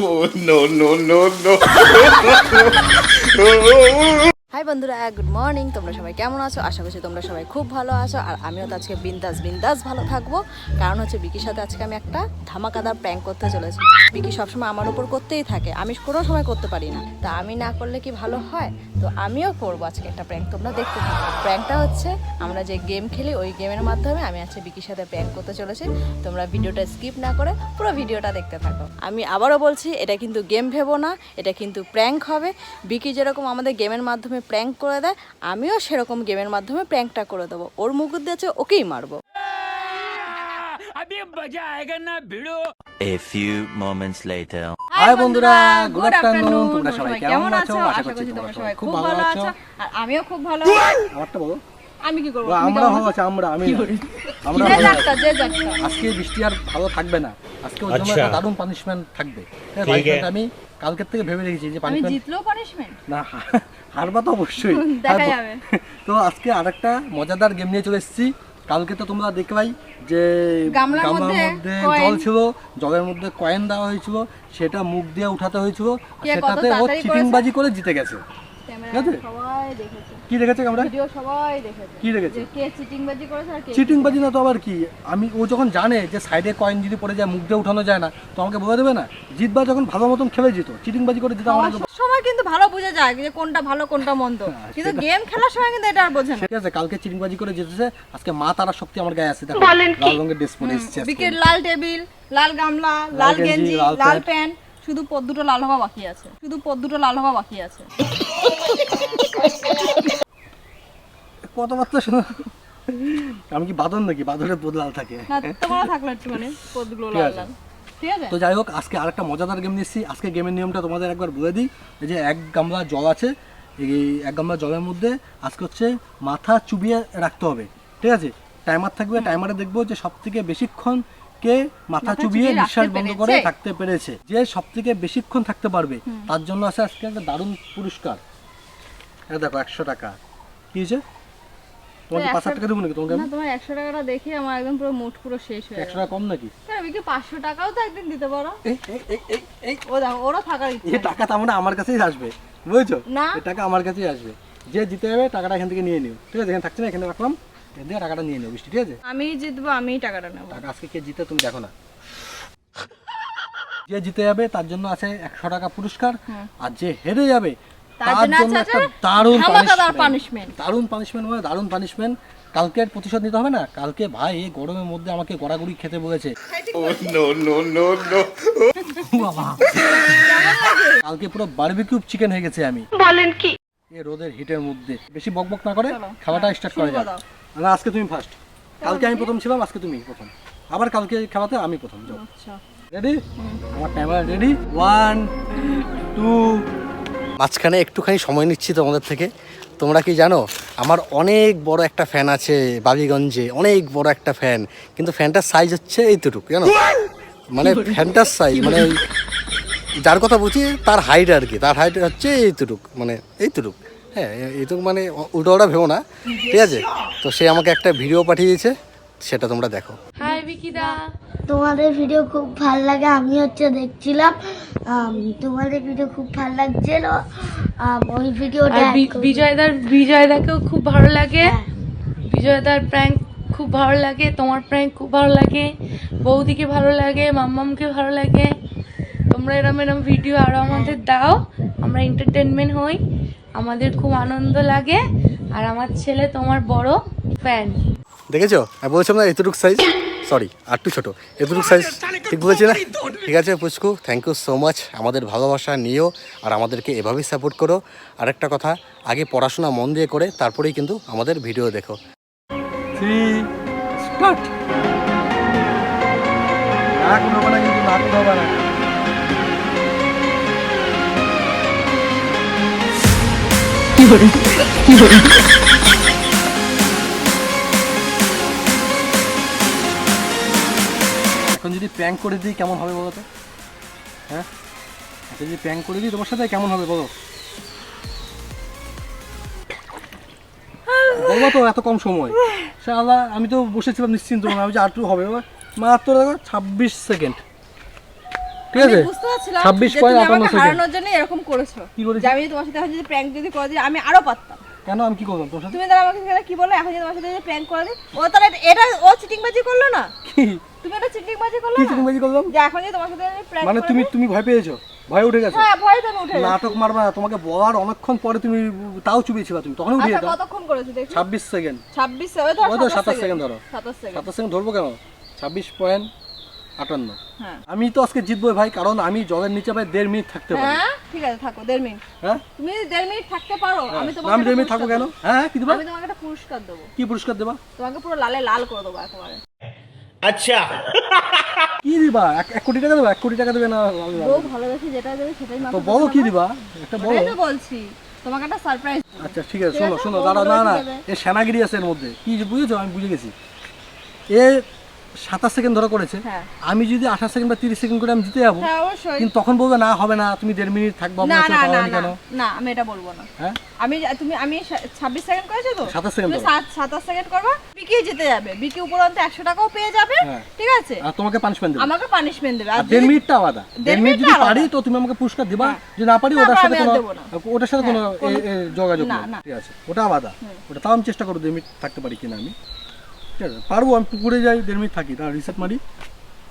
Oh, no, no, no, no. বন্ধুরা good morning তোমরা সবাই কেমন আছো? আশা করছি তোমরা সবাই খুব ভালো আছো। আর আমিও তো আজকে বিন্দাস বিন্দাস ভালো থাকব। কারণ হচ্ছে বিকির সাথে আজকে আমি একটা ধামাকাদার প্র্যাঙ্ক করতে চলেছি। বিকি সবসময় আমার উপর করতেই থাকে। আমি কোনো সময় করতে পারি না। তা আমি না করলে কি ভালো হয়? তো আমিও করব আজকে একটা প্র্যাঙ্ক তোমরা দেখতে থাকো। প্র্যাঙ্কটা হচ্ছে, আমরা যে গেম খেলি, ওই গেমের মাধ্যমে আমি আজকে বিকির সাথে প্র্যাঙ্ক করতে চলেছি। তোমরা ভিডিওটা স্কিপ না করে পুরো ভিডিওটা দেখতে থাকো। আমি আবারও বলছি, এটা কিন্তু গেম ভেবো না। এটা কিন্তু প্র্যাঙ্ক হবে। বিকি যেরকম আমাদের গেমের মাধ্যমে প্র্যাঙ্ক প্র্যাঙ্ক করে দেয় আমিও সেরকম গেমের মাধ্যমে প্র্যাঙ্কটা করে দেবো। ওর মুকুর দিয়েছে ওকেই মারবো। আমিও খুব ভালো আমি কি করব? আমরা ভালো আছি? আমরা আমি আমরা যে ভালো যে যাত্রা। আজকে বৃষ্টি আর ভালো থাকবে না। আজকে ওর জন্য আচ্ছা। একটা দারুণ পানিশমেন্ট থাকবে। হ্যাঁ, ঠিক আছে। আমি কালকের থেকে ভেবে রেখেছি যে আমি পানিশমেন্ট জিতলেও পানিশমেন্ট না হারবা তো অবশ্যই। দেখা যাবে। তো আজকে আরেকটা মজাদার গেম নিয়ে চলে এসেছি। কালকে তো তোমরা দেখবাই যে গামলার মধ্যে জল ছিল জলের মধ্যে কয়েন দেওয়া হয়েছিল সেটা মুখ দিয়ে উঠাতে হয়েছিল সেটাতে ও চিটিংবাজি করে জিতে গেছে। ক্যামেরা আছে? সবাই দেখেছে। কি দেখেছে আমরা ভিডিও সবাই দেখেছে। কি দেখেছে? যে কে চিটিংবাজি করেছে আর কে চিটিং বাজি না তো আবার কি? আমি ও যখন জানে যে সাইডে কয়েন যদি পড়ে যায় মুখ দিয়ে উঠানো যায় না তো আমাকে বলে দেবে না? জিতবা যখন ভালো মতন খেলে জিত চিটিং বাজি করে জিতা আমার সময় কিন্তু ভালো বোঝা যায় যে কোনটা ভালো কোনটা মন্দ। হ্যাঁ, কিন্তু গেম খেলার সময় কিন্তু এটা আর বোঝে না। ঠিক আছে কালকে চিটিং বাজি করে জিতেছে আজকে মা তারা শক্তি আমার গায়ে আছে দেখো। লাল রঙের ড্রেস পরে এসেছে। বিকেট লাল টেবিল লাল গামলা লাল গেঞ্জি, লাল। প্যান্ট শুধু পদ দুটো লাল হওয়া বাকি আছে। শুধু পদ দুটো লাল হওয়া বাকি আছে। কথাবার্তা শোনো। আমি কি বাদর নাকি? বাদরের বোধ লাল থাকে। না তোমার থাকল একটু মানে পদগুলো লাল লাল। ঠিক আছে? তো যাই হোক আজকে আরেকটা মজাদার গেম নিচ্ছি। আজকে গেমের নিয়মটা তোমাদের একবার বলে দিই। এই যে এক গামলা জল আছে এই এক গামলা জলের মধ্যে আজকে হচ্ছে মাথা চুবিয়ে রাখতে হবে। ঠিক আছে? টাইমার থাকবে। টাইমারে দেখব যে সব থেকে বেশিক্ষণ কে মাথা চুবিয়ে নিঃশ্বাস বন্ধ করে থাকতে পেরেছে। যে সব থেকে বেশিক্ষণ থাকতে পারবে তার জন্য আছে আজকে একটা দারুণ পুরস্কার। দেখো একশো টাকা। কি হয়েছে? তোমাকে তো পাঁচ হাজার একশো- টাকা দেবো নাকি তোমাকে না তোমার একশো টাকাটা দেখে আমার একদম পুরো পুরো শেষ হয়ে একশো গেল। টাকা কম নাকি? আমি কি পাঁচশো টাকাও তো একদিন দিতে পারো? এই এই এই ও দেখো ওরও থাকার এই টাকা মানে আমার কাছেই আসবে বুঝছ? না। এই টাকা আমার কাছেই আসবে। যে জিতে যাবে টাকাটা এখান থেকে নিয়ে নিও। ঠিক আছে এখানে থাকছে না এখানে রাখলাম। এখান থেকে টাকাটা নিয়ে নিও বৃষ্টি ঠিক আছে? আমি জিতবো আমি টাকাটা নেব। টাকা আজকে কে জিতে তুমি দেখো না। যে জিতে যাবে তার জন্য আছে একশো টাকা পুরস্কার। আর যে হেরে যাবে তার তার জন্য একটা দারুণ পানিশমেন্ট দারুণ পানিশমেন্ট মানে দারুণ পানিশমেন্ট কালকের প্রতিশোধ নিতে হবে না? কালকে ভাই এই গরমের মধ্যে আমাকে গড়াগড়ি খেতে বলেছে। কালকে পুরো বারবিকিউ চিকেন হয়ে গেছে আমি। বলেন কি? এই রোদের হিটের মধ্যে। বেশি বকবক না করে খাওয়াটা স্টার্ট করা করে যাক দাও। না আজকে তুমি ফার্স্ট কালকে আমি প্রথম ছিলাম আজকে তুমি প্রথম। আবার কালকে খাওয়াতে আমি প্রথম যাও। আচ্ছা। রেডি আমার টাইমার রেডি ওয়ান টু মাঝখানে একটুখানি সময় নিচ্ছি তোমাদের থেকে। তোমরা কি জানো আমার অনেক বড় একটা ফ্যান আছে বাবিগঞ্জে অনেক বড় একটা ফ্যান কিন্তু ফ্যানটার সাইজ হচ্ছে এইটুকু জানো? মানে ফ্যানটার সাইজ মানে ওই যার কথা বলছি তার হাইট আর কি তার হাইট হচ্ছে এইটুক মানে এইটুক। হ্যাঁ এইটুক মানে উল্টো ওটা ভেবো না ঠিক আছে? তো সে আমাকে একটা ভিডিও পাঠিয়ে দিয়েছে সেটা তোমরা দেখো। হাই বিকিদা তোমাদের ভিডিও খুব ভালো লাগে আমি হচ্ছে দেখছিলাম। তোমাদের ভিডিও খুব ভালো লাগছিল। আম, ওই ভিডিওটা বিজয়দার বিজয়দাকেও খুব ভালো লাগে। হ্যাঁ। বিজয়দার প্র্যাঙ্ক খুব ভালো লাগে তোমার প্র্যাঙ্ক খুব ভালো লাগে বৌদিকে ভালো লাগে মাম্মামকে ভালো লাগে। তোমরা এরম এরম ভিডিও আরও আমাদের দাও। আমরা এন্টারটেনমেন্ট হই। আমাদের খুব আনন্দ লাগে। আর আমার ছেলে তোমার বড় ফ্যান দেখেছ? আমি বলছিলাম না এতটুক সাইজ সরি আর একটু ছোটো। এতটুক সাইজ ঠিক বলেছি না? ঠিক আছে পুচকু থ্যাংক ইউ সো মাচ আমাদের ভালোবাসা নিও আর আমাদেরকে এভাবেই সাপোর্ট করো। আরেকটা কথা আগে পড়াশোনা মন দিয়ে করে তারপরেই কিন্তু আমাদের ভিডিও দেখো। থ্রি স্টার্ট নাক উঠাবো না কিন্তু নাক উঠাবো না এখন যদি প্র্যাঙ্ক করে দিই কেমন হবে বলো তো? হ্যাঁ? এখন যদি প্র্যাঙ্ক করে দিই তোমার সাথে কেমন হবে বলো? বলব তো এত কম সময়। সে আল্লাহ আমি তো বসেছিলাম নিশ্চিন্ত মনে আমি যে আটটু হবে। মাত্র দেখো ছাব্বিশ সেকেন্ড ঠিক আছে? ছাব্বিশ পয়েন্ট আটান্ন সেকেন্ড জন্য এরকম করেছ। কি করেছি? আমি তোমার সাথে যদি প্র্যাঙ্ক যদি করে দিই আমি আরও পারতাম। কেন আমি কি করলাম তোর সাথে? তুমি তাহলে আমাকে কি বললে? এখন যদি তোমার সাথে যে প্র্যাঙ্ক করে দিই ও তাহলে এটা ও চিটিং বাজি করল না? কি? তুমি এটা চিটিং বাজি করল না? চিটিংবাজি করলাম? যে এখন যদি তোমার সাথে প্র্যাঙ্ক মানে তুমি তুমি ভয় পেয়েছ? ভয় উঠে গেছে? হ্যাঁ ভয় তো উঠে। নাটক মারবা না তোমাকে বলার অনেকক্ষণ পরে তুমি তাও চুপিয়েছিলা তুমি তখন উঠিয়ে আচ্ছা দাও কতক্ষণ করেছ দেখি? ছাব্বিশ সেকেন্ড। ছাব্বিশ ওই তো ওই তো সাতাশ সাতাশ সেকেন্ড ধরো। সাতাশ সেকেন্ড। সাতাশ সেকেন্ড ধরবো কেন? ছাব্বিশ পয়েন্ট আটান্ন। হ্যাঁ। আমি তো আজকে জিতবো ভাই কারণ আমি জলের নিচে ভাই দেড় মিনিট থাকতে পারি। হ্যাঁ ঠিক আছে থাকো দেড় মিনিট। হ্যাঁ? তুমি দেড় মিনিট থাকতে পারো আমি তোমাকে আমি দেড় মিনিট পুরস্কার কেন? হ্যাঁ কি দেবা? আমি তোমাকে একটা পুরস্কার দেবো। কি পুরস্কার দেবা? তোমাকে পুরো লালে লাল করে দেবো একেবারে। কি দিবা? এক কোটি টাকা দেবা এক কোটি টাকা দেবে না ভালোবাসি যেটা দেবে সেটাই তো বলো কি দিবা? একটা বলো। তো বলছি। তোমাকে একটা সারপ্রাইজ আচ্ছা ঠিক আছে শোনো শোনো দাঁড়া না না এ সেনাগিরি আছে এর মধ্যে। কি বুঝেছ? আমি বুঝে গেছি। এ সাতাশ সেকেন্ড ধরে করেছে। হ্যাঁ। আমি যদি আঠাশ সেকেন্ড বা তিরিশ সেকেন্ড করে আমি জিতে যাব হ্যাঁ কিন্তু তখন বলবে না হবে না তুমি দেড় মিনিট থাকব না না না না আমি এটা বলব না। হ্যাঁ? আমি তুমি আমি ছাব্বিশ সেকেন্ড করেছ তো? 27 সেকেন্ড। সাতাশ সেকেন্ড করবা বিকি জিতে যাবে। বিকি উপরন্ত একশো টাকাও পেয়ে যাবে। ঠিক আছে? আর তোমাকে পানিশমেন্ট দেবো। আমাকে পানিশমেন্ট দেবে। আর দেড় মিনিটটা আলাদা। দেড় মিনিট যদি পারি তো তুমি আমাকে পুরস্কার দিবা। যদি না পারি ওটার সাথে কোনো ওটার সাথে কোনো যোগাযোগ না। ঠিক আছে। ওটা আলাদা। ওটা তাও আমি চেষ্টা করব দেড় মিনিট থাকতে পারি কিনা আমি। ঠিক আছে পারব আমি পুকুরে যাই দেড় মিনিট থাকি তার রিসেট মারি।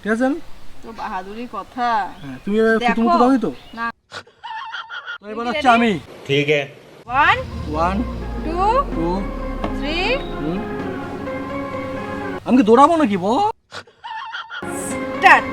ঠিক আছে? তো বাহাদুরি কথা। হ্যাঁ তুমি তো? না। তো এবার হচ্ছে আমি। One one two two three আমি কি দৌড়াবো নাকি বল? স্টার্ট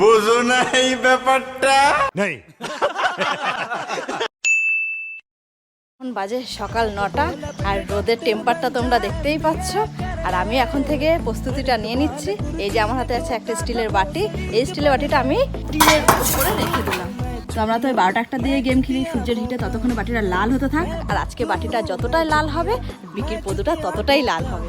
বোঝো না এই ব্যাপারটা। এখন বাজে সকাল নটা আর রোদের টেম্পারটা তোমরা দেখতেই পাচ্ছ। আর আমি এখন থেকে প্রস্তুতিটা নিয়ে নিচ্ছি। এই যে আমার হাতে আছে একটা স্টিলের বাটি। এই স্টিলের বাটিটা আমি টিনের উপরে রেখে দিলাম। তো আমরা তো ওই বারোটা একটা দিয়ে গেম খেলি সূর্যের হিটে ততক্ষণে বাটিটা লাল হতে থাক। আর আজকে বাটিটা যতটাই লাল হবে বিকির পদুটা ততটাই লাল হবে।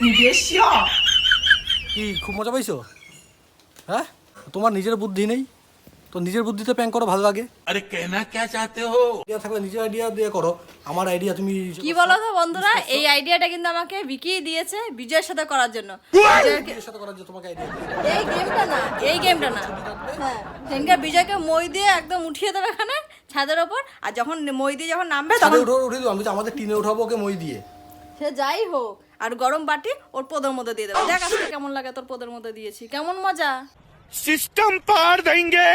কি খুব মজা পাইছো? হ্যাঁ? তোমার নিজের বুদ্ধি নেই? তো নিজের বুদ্ধিতে প্যাং করো ভালো লাগে। আরে কেনা কে চাতে হো? আইডিয়া থাকলে নিজের আইডিয়া দিয়ে করো। আমার আইডিয়া তুমি কি বলো তো বন্ধুরা এই আইডিয়াটা কিন্তু আমাকে বিকি দিয়েছে বিজয়ের সাথে করার জন্য। বিজয়কে এর সাথে করার যে তোমাকে আইডিয়া এই গেমটা না এই গেমটা না। হ্যাঁ সেদিনকার বিজয়কে মই দিয়ে একদম উঠিয়ে দেবে এখানে ছাদের ওপর। আর যখন মই দিয়ে যখন নামবে তখন উঠে উঠে আমি বলছি আমাদের টিনে উঠাবো ওকে মই দিয়ে। সে যাই হোক। আর গরম বাটি ওর পোদের মধ্যে দিয়ে দেবো। oh, দেখ আসলে কেমন লাগে তোর পোদের মধ্যে দিয়েছি। কেমন মজা? সিস্টেম পার দেঙ্গে!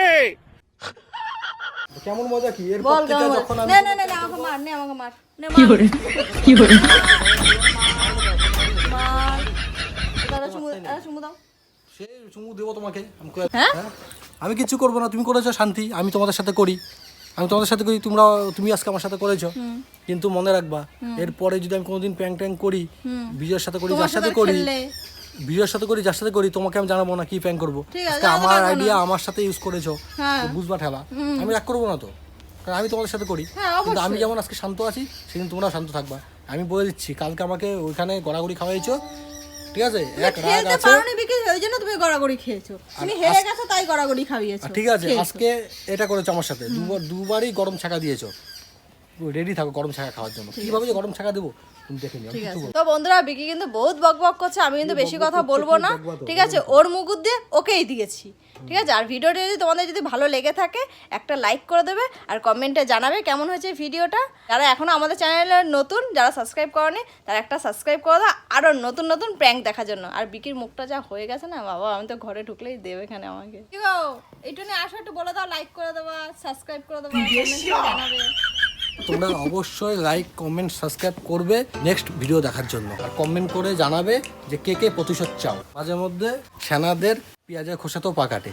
কেমন মজা কি? এর বল কেমন যখন আমি না না না আমাকে মার নে আমাকে মার নে কি করে কি করে মার। তারা চুমু আরে চুমু দাও। সে চুমু দেবো তোমাকে। হ্যাঁ? আমি কিছু করব না তুমি করেছ শান্তি আমি তোমাদের সাথে করি। আমি তোমাদের সাথে করি তোমরা তুমি আজকে আমার সাথে করেছ। কিন্তু মনে রাখবা এরপরে যদি আমি কোনোদিন প্যাং ট্যাং করি বিজয়ের সাথে করি যার সাথে করি বিজয়ের সাথে করি যার সাথে করি তোমাকে আমি জানাব না কি প্যাং করব। আমার আইডিয়া আমার সাথে ইউজ করেছ হ্যাঁ। বুঝবা ঠেলা। আমি রাগ করব না তো। কারণ আমি তোমাদের সাথে করি। হ্যাঁ, কিন্তু আমি যেমন আজকে শান্ত আছি সেদিন তোমরা শান্ত থাকবা। আমি বলে দিচ্ছি কালকে আমাকে ওইখানে গড়াগড়ি খাওয়াইছো ঠিক আছে? এক রাগ খেলতে আছে। পারোনি বিকি ওই জন্য তুমি গড়াগড়ি খেয়েছো। তুমি হেরে গেছো তাই গড়াগড়ি খাইয়েছো। ঠিক আছে আজকে এটা করেছ আমার সাথে। দুবার দুবারই গরম ছাকা দিয়েছ। রেডি থাকো গরম ছাকা খাওয়ার জন্য। কীভাবে যে গরম ছাকা দেবো? তো বন্ধুরা বিকি কিন্তু বহুত বক বক করছে আমি কিন্তু বেশি কথা বলব না। ঠিক আছে ওর মুকুর দিয়ে ওকেই দিয়েছি। ঠিক আছে? আর ভিডিওটা যদি তোমাদের যদি ভালো লেগে থাকে একটা লাইক করে দেবে আর কমেন্টে জানাবে কেমন হয়েছে ভিডিওটা। যারা এখনও আমাদের চ্যানেলে নতুন যারা সাবস্ক্রাইব করেনি তারা একটা সাবস্ক্রাইব করে দাও। আরও নতুন নতুন প্র্যাঙ্ক দেখার জন্য। আর বিকির মুখটা যা হয়ে গেছে না বাবা আমি তো ঘরে ঢুকলেই দেবে এখানে আমাকে। কি গো? এইটু নিয়ে আসো একটু বলে দাও লাইক করে দেবা সাবস্ক্রাইব করে দেবা জানাবে। তোমরা অবশ্যই লাইক কমেন্ট সাবস্ক্রাইব করবে নেক্সট ভিডিও দেখার জন্য। আর কমেন্ট করে জানাবে যে কে কে প্রতিশোধ চাও। মাঝে মধ্যে সেনাদের পেঁয়াজের খোসাতেও তো পাকাটে।